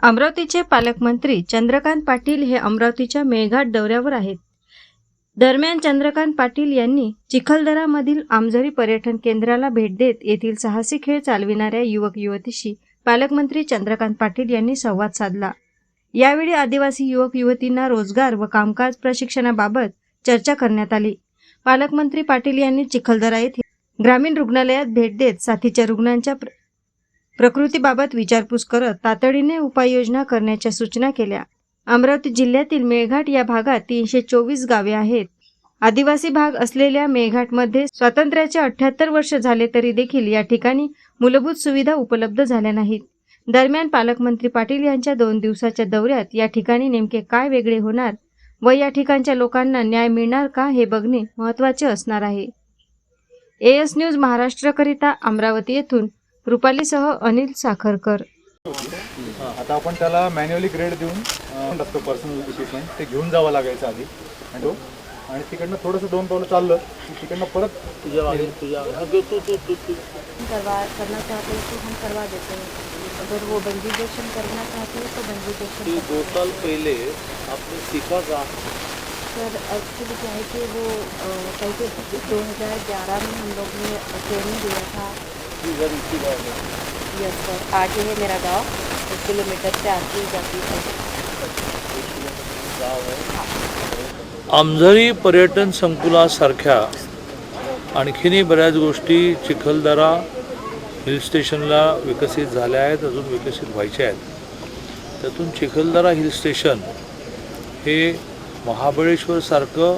अमरावतीचे पालकमंत्री चंद्रकांत पाटील हे अमरावतीच्या मेळघाट दौऱ्यावर आहेत. दरम्यान चंद्रकांत पाटील यांनी चिखलदरामधील आमझरी पर्यटन केंद्राला भेट देत येथील साहसी खेळ चालविणाऱ्या युवक युवतीशी पालकमंत्री चंद्रकांत पाटील यांनी संवाद साधला. यावेळी आदिवासी युवक युवतींना रोजगार व कामकाज प्रशिक्षणाबाबत चर्चा करण्यात आली. पालकमंत्री पाटील यांनी चिखलदरा येथे ग्रामीण रुग्णालयात भेट देत साथीच्या रुग्णांच्या प्रकृतीबाबत विचारपूस करत तातडीने उपाययोजना करण्याच्या सूचना केल्या. अमरावती जिल्ह्यातील मेळघाट या भागात तीनशे चोवीस गावे आहेत. आदिवासी भाग असलेल्या मेळघाटमध्ये स्वातंत्र्याचे अठ्याहत्तर वर्ष झाले तरी देखील या ठिकाणी मूलभूत सुविधा उपलब्ध झाल्या नाहीत. दरम्यान पालकमंत्री पाटील यांच्या दोन दिवसाच्या दौऱ्यात या ठिकाणी नेमके काय वेगळे होणार व या ठिकाणच्या लोकांना न्याय मिळणार का हे बघणे महत्त्वाचे असणार आहे. एएस न्यूज महाराष्ट्रकरिता अमरावती येथून रुपालीसह अनिल साखरकर. आता आपण त्याला मॅन्युअली ग्रेड देऊन असतो पर्सनल इक्विपमेंट ते घेऊन जावं लागायचं आधी. आणि तो आणि तिकडनं थोडंसं दोन पावलं चाललं तिकडनं परत तुझ्या मागे तुझ्या हा, तू तू तू तू तू. करवा करना चाहते हैं तो हम करवा देते. हैं अगर वो बंदीजेशन करना चाहते हैं तो कि बंदीजेशन दो साल पहले आपने सीखा का? सर एक्चुअली क्या है कि वो अ, कैसे दो हज़ार ग्यारह में हम लोग ने ट्रेनिंग दिया था। यस सर आगे है मेरा गांव एक किलोमीटर से आती जाती है. गाव आहे आमझरी पर्यटन संकुलासारख्या आणखीनही बऱ्याच गोष्टी चिखलदरा हिल स्टेशनला विकसित झाल्या आहेत अजून विकसित व्हायच्या आहेत. त्यातून चिखलदरा हिल स्टेशन हे महाबळेश्वरसारखं